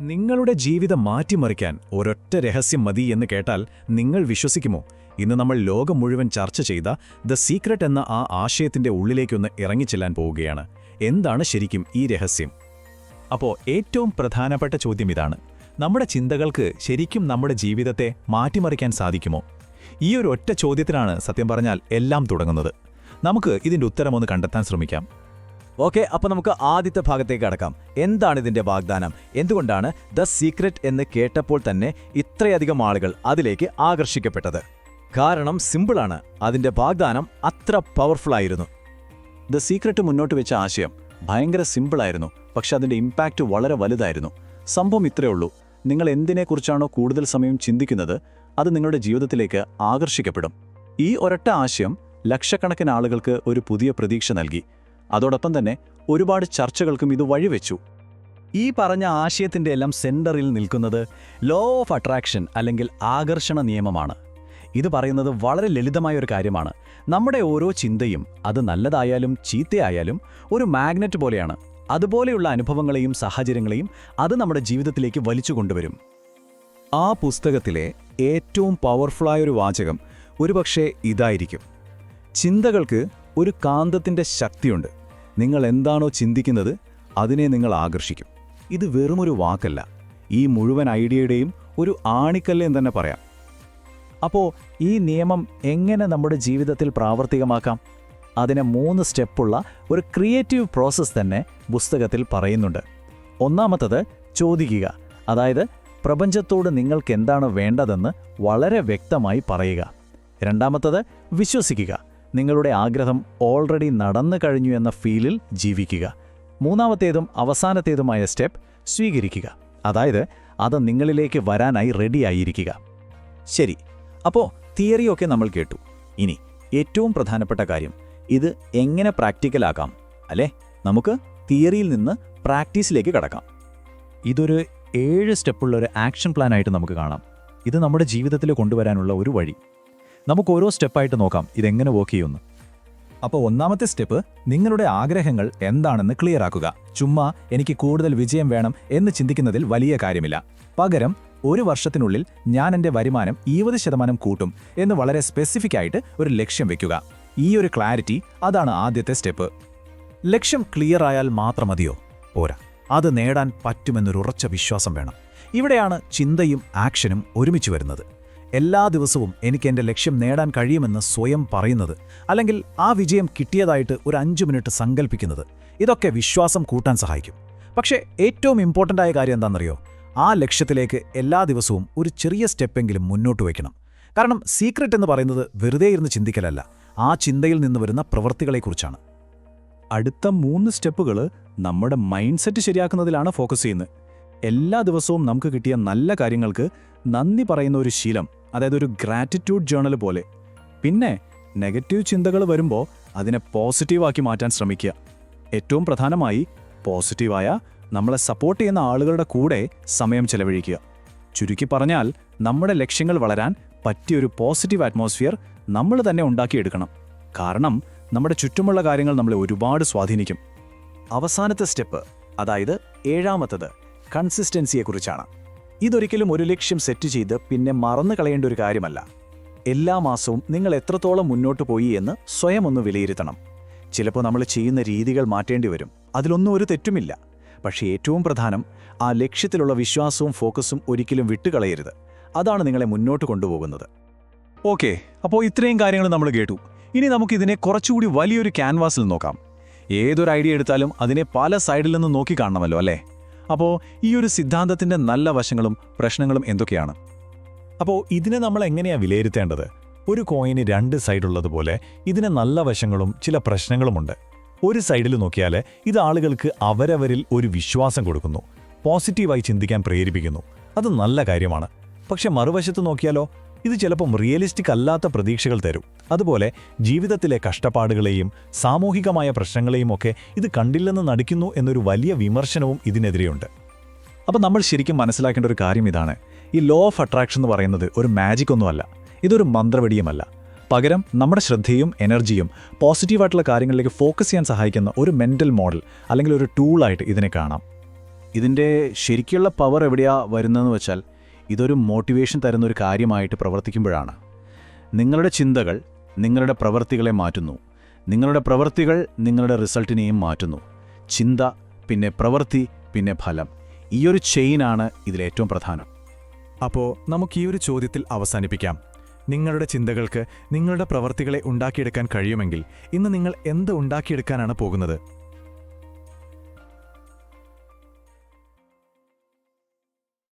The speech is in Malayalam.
നിങ്ങളുടെ ജീവിതം മാറ്റിമറിക്കാൻ ഒരൊറ്റ രഹസ്യം മതി എന്ന് കേട്ടാൽ നിങ്ങൾ വിശ്വസിക്കുമോ? ഇന്ന് നമ്മൾ ലോകം മുഴുവൻ ചർച്ച ചെയ്ത ദ സീക്രട്ട് എന്ന ആ ആശയത്തിന്റെ ഉള്ളിലേക്കൊന്ന് ഇറങ്ങിച്ചെല്ലാൻ പോവുകയാണ്. എന്താണ് ശരിക്കും ഈ രഹസ്യം? അപ്പോൾ ഏറ്റവും പ്രധാനപ്പെട്ട ചോദ്യം ഇതാണ്. നമ്മുടെ ചിന്തകൾക്ക് ശരിക്കും നമ്മുടെ ജീവിതത്തെ മാറ്റിമറിക്കാൻ സാധിക്കുമോ? ഈ ഒരു ഒറ്റ ചോദ്യത്തിനാണ് സത്യം പറഞ്ഞാൽ എല്ലാം തുടങ്ങുന്നത്. നമുക്ക് ഇതിന്റെ ഉത്തരമൊന്ന് കണ്ടെത്താൻ ശ്രമിക്കാം. ഓക്കെ അപ്പോൾ നമുക്ക് ആദ്യത്തെ ഭാഗത്തേക്ക് കടക്കാം. എന്താണ് ഇതിന്റെ വാഗ്ദാനം? എന്തുകൊണ്ടാണ് ദ സീക്രട്ട് എന്ന് കേട്ടപ്പോൾ തന്നെ ഇത്രയധികം ആളുകൾ അതിലേക്ക് ആകർഷിക്കപ്പെട്ടത്? കാരണം സിമ്പിളാണ്. അതിന്റെ വാഗ്ദാനം അത്ര പവർഫുൾ ആയിരുന്നു ദ സീക്രട്ട് മുന്നോട്ട് വെച്ച ആശയം ഭയങ്കര സിമ്പിളായിരുന്നു. പക്ഷെ അതിന്റെ ഇമ്പാക്റ്റ് വളരെ വലുതായിരുന്നു. സംഭവം ഇത്രയേ ഉള്ളൂ. നിങ്ങൾ എന്തിനെക്കുറിച്ചാണോ കൂടുതൽ സമയം ചിന്തിക്കുന്നത് അത് നിങ്ങളുടെ ജീവിതത്തിലേക്ക് ആകർഷിക്കപ്പെടും. ഈ ഒരൊറ്റ ആശയം ലക്ഷക്കണക്കിന് ആളുകൾക്ക് ഒരു പുതിയ പ്രതീക്ഷ നൽകി. അതോടൊപ്പം തന്നെ ഒരുപാട് ചർച്ചകൾക്കും ഇത് വഴിവെച്ചു. ഈ പറഞ്ഞ ആശയത്തിന്റെ എല്ലാം സെന്ററിൽ നിൽക്കുന്നത് ലോ ഓഫ് അട്രാക്ഷൻ അല്ലെങ്കിൽ ആകർഷണ നിയമമാണ്. ഇത് പറയുന്നത് വളരെ ലളിതമായ ഒരു കാര്യമാണ്. നമ്മുടെ ഓരോ ചിന്തയും അത് നല്ലതായാലും ചീത്തയായാലും ഒരു മാഗ്നറ്റ് പോലെയാണ്. അതുപോലെയുള്ള അനുഭവങ്ങളെയും സാഹചര്യങ്ങളെയും അത് നമ്മുടെ ജീവിതത്തിലേക്ക് വലിച്ചു കൊണ്ടുവരും. ആ പുസ്തകത്തിലെ ഏറ്റവും പവർഫുള്ളായ ഒരു വാചകം ഒരുപക്ഷെ ഇതായിരിക്കും. ചിന്തകൾക്ക് ഒരു കാന്തത്തിന്റെ ശക്തിയുണ്ട്. നിങ്ങൾ എന്താണോ ചിന്തിക്കുന്നത് അതിനെ നിങ്ങൾ ആകർഷിക്കും. ഇത് വെറുമൊരു വാക്കല്ല. ഈ മുഴുവൻ ഐഡിയയുടെയും ഒരു ആണിക്കല്ലെന്ന് തന്നെ പറയാം. അപ്പോൾ ഈ നിയമം എങ്ങനെ നമ്മുടെ ജീവിതത്തിൽ പ്രാവർത്തികമാക്കാം? അതിനെ മൂന്ന് സ്റ്റെപ്പുള്ള ഒരു ക്രിയേറ്റീവ് പ്രോസസ്സ് തന്നെ പുസ്തകത്തിൽ പറയുന്നുണ്ട്. ഒന്നാമത്തത് ചോദിക്കുക. അതായത് പ്രപഞ്ചത്തോട് നിങ്ങൾക്ക് എന്താണ് വേണ്ടതെന്ന് വളരെ വ്യക്തമായി പറയുക. രണ്ടാമത്തത് വിശ്വസിക്കുക. നിങ്ങളുടെ ആഗ്രഹം ഓൾറെഡി നടന്നു കഴിഞ്ഞു എന്ന ഫീലിൽ ജീവിക്കുക. മൂന്നാമത്തേതും അവസാനത്തേതുമായ സ്റ്റെപ്പ് സ്വീകരിക്കുക. അതായത് അത് നിങ്ങളിലേക്ക് വരാനായി റെഡിയായിരിക്കുക ശരി. അപ്പോൾ തിയറിയൊക്കെ നമ്മൾ കേട്ടു. ഇനി ഏറ്റവും പ്രധാനപ്പെട്ട കാര്യം ഇത് എങ്ങനെ പ്രാക്ടിക്കലാക്കാം അല്ലേ? നമുക്ക് തിയറിയിൽ നിന്ന് പ്രാക്ടീസിലേക്ക് കടക്കാം. ഇതൊരു ഏഴ് സ്റ്റെപ്പുള്ള ഒരു ആക്ഷൻ പ്ലാൻ ആയിട്ട് നമുക്ക് കാണാം. ഇത് നമ്മുടെ ജീവിതത്തിൽ കൊണ്ടുവരാനുള്ള ഒരു വഴി. നമുക്ക് ഓരോ സ്റ്റെപ്പായിട്ട് നോക്കാം ഇതെങ്ങനെ വർക്ക് ചെയ്യുന്നു. അപ്പോൾ ഒന്നാമത്തെ സ്റ്റെപ്പ് നിങ്ങളുടെ ആഗ്രഹങ്ങൾ എന്താണെന്ന് ക്ലിയർ ആക്കുക. ചുമ്മാ എനിക്ക് കൂടുതൽ വിജയം വേണം എന്ന് ചിന്തിക്കുന്നതിൽ വലിയ കാര്യമില്ല. പകരം ഒരു വർഷത്തിനുള്ളിൽ ഞാൻ എന്റെ വരുമാനം ഇരുപത് ശതമാനം കൂട്ടും എന്ന് വളരെ സ്പെസിഫിക് ആയിട്ട് ഒരു ലക്ഷ്യം വെക്കുക. ഈ ഒരു ക്ലാരിറ്റി അതാണ് ആദ്യത്തെ സ്റ്റെപ്പ് ലക്ഷ്യം ക്ലിയർ ആയാൽ മാത്രം മതിയോ? പോരാ. അത് നേടാൻ പറ്റുമെന്നൊരു ഉറച്ച വിശ്വാസം വേണം. ഇവിടെയാണ് ചിന്തയും ആക്ഷനും ഒരുമിച്ച് വരുന്നത്. എല്ലാ ദിവസവും എനിക്ക് എന്റെ ലക്ഷ്യം നേടാൻ കഴിയുമെന്ന് സ്വയം പറയുന്നത് അല്ലെങ്കിൽ ആ വിജയം കിട്ടിയതായിട്ട് ഒരു അഞ്ചു മിനിറ്റ് സങ്കല്പിക്കുന്നത് ഇതൊക്കെ വിശ്വാസം കൂട്ടാൻ സഹായിക്കും. പക്ഷേ ഏറ്റവും ഇമ്പോർട്ടന്റ് ആയ കാര്യം എന്താണെന്നറിയോ? ആ ലക്ഷ്യത്തിലേക്ക് എല്ലാ ദിവസവും ഒരു ചെറിയ സ്റ്റെപ്പെങ്കിലും മുന്നോട്ട് വയ്ക്കണം. കാരണം സീക്രട്ട് എന്ന് പറയുന്നത് വെറുതെ ഇരുന്ന് ചിന്തിക്കലല്ല. ആ ചിന്തയിൽ നിന്ന് വരുന്ന പ്രവൃത്തികളെക്കുറിച്ചാണ് അടുത്ത മൂന്ന് സ്റ്റെപ്പുകൾ നമ്മുടെ മൈൻഡ് സെറ്റ് ശരിയാക്കുന്നതിലാണ് ഫോക്കസ് ചെയ്യുന്നത്. എല്ലാ ദിവസവും നമുക്ക് കിട്ടിയ നല്ല കാര്യങ്ങൾക്ക് നന്ദി പറയുന്ന ഒരു ശീലം അതായത് ഒരു ഗ്രാറ്റിറ്റ്യൂഡ് ജേണൽ പോലെ. പിന്നെ നെഗറ്റീവ് ചിന്തകൾ വരുമ്പോൾ അതിനെ പോസിറ്റീവാക്കി മാറ്റാൻ ശ്രമിക്കുക. ഏറ്റവും പ്രധാനമായി പോസിറ്റീവായ നമ്മളെ സപ്പോർട്ട് ചെയ്യുന്ന ആളുകളുടെ കൂടെ സമയം ചെലവഴിക്കുക. ചുരുക്കി പറഞ്ഞാൽ നമ്മുടെ ലക്ഷ്യങ്ങൾ വളരാൻ പറ്റിയൊരു പോസിറ്റീവ് അറ്റ്മോസ്ഫിയർ നമ്മൾ തന്നെ ഉണ്ടാക്കിയെടുക്കണം. കാരണം നമ്മുടെ ചുറ്റുമുള്ള കാര്യങ്ങൾ നമ്മളെ ഒരുപാട് സ്വാധീനിക്കും. അവസാനത്തെ സ്റ്റെപ്പ് അതായത് ഏഴാമത്തത് കൺസിസ്റ്റൻസിയെക്കുറിച്ചാണ് ഇതൊരിക്കലും ഒരു ലക്ഷ്യം സെറ്റ് ചെയ്ത് പിന്നെ മറന്നു കളയേണ്ട ഒരു കാര്യമല്ല. എല്ലാ മാസവും നിങ്ങൾ എത്രത്തോളം മുന്നോട്ട് പോയി എന്ന് സ്വയം ഒന്ന് വിലയിരുത്തണം. ചിലപ്പോൾ നമ്മൾ ചെയ്യുന്ന രീതികൾ മാറ്റേണ്ടി വരും. അതിലൊന്നും ഒരു തെറ്റുമില്ല. പക്ഷേ ഏറ്റവും പ്രധാനം ആ ലക്ഷ്യത്തിലുള്ള വിശ്വാസവും ഫോക്കസും ഒരിക്കലും വിട്ടുകളയരുത്. അതാണ് നിങ്ങളെ മുന്നോട്ട് കൊണ്ടുപോകുന്നത്. ഓക്കെ അപ്പോൾ ഇത്രയും കാര്യങ്ങൾ നമ്മൾ കേട്ടു. ഇനി നമുക്കിതിനെ കുറച്ചുകൂടി വലിയൊരു ക്യാൻവാസിൽ നോക്കാം. ഏതൊരു ഐഡിയ എടുത്താലും അതിനെ പല സൈഡിൽ നിന്ന് നോക്കി കാണണമല്ലോ അല്ലേ? അപ്പോൾ ഈ ഒരു സിദ്ധാന്തത്തിന്റെ നല്ല വശങ്ങളും പ്രശ്നങ്ങളും എന്തൊക്കെയാണ്? അപ്പോൾ ഇതിനെ നമ്മൾ എങ്ങനെയാണ് വിലയിരുത്തേണ്ടത്? ഒരു കോയിന് രണ്ട് സൈഡുള്ളതുപോലെ ഇതിന് നല്ല വശങ്ങളും ചില പ്രശ്നങ്ങളുമുണ്ട്. ഒരു സൈഡിൽ നോക്കിയാൽ ഇത് ആളുകൾക്ക് അവരവരിൽ ഒരു വിശ്വാസം കൊടുക്കുന്നു. പോസിറ്റീവായി ചിന്തിക്കാൻ പ്രേരിപ്പിക്കുന്നു. അത് നല്ല കാര്യമാണ്. പക്ഷെ മറുവശത്ത് നോക്കിയാലോ ഇത് ചിലപ്പം റിയലിസ്റ്റിക് അല്ലാത്ത പ്രതീക്ഷകൾ തരും. അതുപോലെ ജീവിതത്തിലെ കഷ്ടപ്പാടുകളെയും സാമൂഹികമായ പ്രശ്നങ്ങളെയും ഒക്കെ ഇത് കണ്ടില്ലെന്ന് നടിക്കുന്നു എന്നൊരു വലിയ വിമർശനവും ഇതിനെതിരെയുണ്ട്. അപ്പോൾ നമ്മൾ ശരിക്കും മനസ്സിലാക്കേണ്ട ഒരു കാര്യം ഇതാണ്. ഈ ലോ ഓഫ് അട്രാക്ഷൻ എന്ന് പറയുന്നത് ഒരു മാജിക് ഒന്നുമല്ല ഇതൊരു മന്ത്രവടിയുമല്ല. പകരം നമ്മുടെ ശ്രദ്ധയും എനർജിയും പോസിറ്റീവായിട്ടുള്ള കാര്യങ്ങളിലേക്ക് ഫോക്കസ് ചെയ്യാൻ സഹായിക്കുന്ന ഒരു മെന്റൽ മോഡൽ അല്ലെങ്കിൽ ഒരു ടൂളായിട്ട് ഇതിനെ കാണാം. ഇതിന്റെ ശരിക്കുള്ള പവർ എവിടെയാ വരുന്നതെന്ന് വെച്ചാൽ ഇതൊരു മോട്ടിവേഷൻ തരുന്ന ഒരു കാര്യമായിട്ട് പ്രവർത്തിക്കുമ്പോഴാണ്. നിങ്ങളുടെ ചിന്തകൾ നിങ്ങളുടെ പ്രവൃത്തികളെ മാറ്റുന്നു. നിങ്ങളുടെ പ്രവൃത്തികൾ നിങ്ങളുടെ റിസൾട്ടിനെയും മാറ്റുന്നു. ചിന്ത പിന്നെ പ്രവൃത്തി പിന്നെ ഫലം. ഈയൊരു ചെയിനാണ് ഇതിലേറ്റവും പ്രധാനം. അപ്പോൾ നമുക്ക് ഈ ഒരു ചോദ്യത്തിൽ അവസാനിപ്പിക്കാം. നിങ്ങളുടെ ചിന്തകൾക്ക് നിങ്ങളുടെ പ്രവൃത്തികളെ ഉണ്ടാക്കിയെടുക്കാൻ കഴിയുമെങ്കിൽ ഇന്ന് നിങ്ങൾ എന്ത് ഉണ്ടാക്കിയെടുക്കാനാണ് പോകുന്നത്?